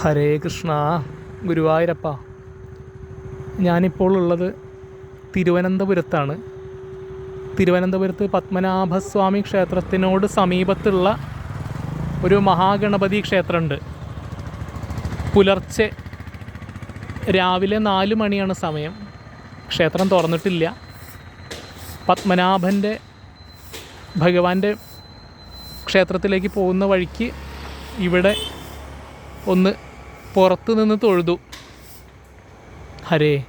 ഹരേ കൃഷ്ണ ഗുരുവായൂരപ്പ. ഞാനിപ്പോൾ ഉള്ളത് തിരുവനന്തപുരത്താണ്. തിരുവനന്തപുരത്ത് പത്മനാഭസ്വാമി ക്ഷേത്രത്തിനോട് സമീപത്തുള്ള ഒരു മഹാഗണപതി ക്ഷേത്രമുണ്ട് പുലർച്ചെ രാവിലെ നാല് മണിയാണ് സമയം. ക്ഷേത്രം തുറന്നിട്ടില്ല. പത്മനാഭന്റെ ഭഗവാന്റെ ക്ഷേത്രത്തിലേക്ക് പോകുന്ന വഴിക്ക് ഇവിടെ ഒന്ന് പുറത്ത് നിന്ന് തൊഴുതു. ഹരേ.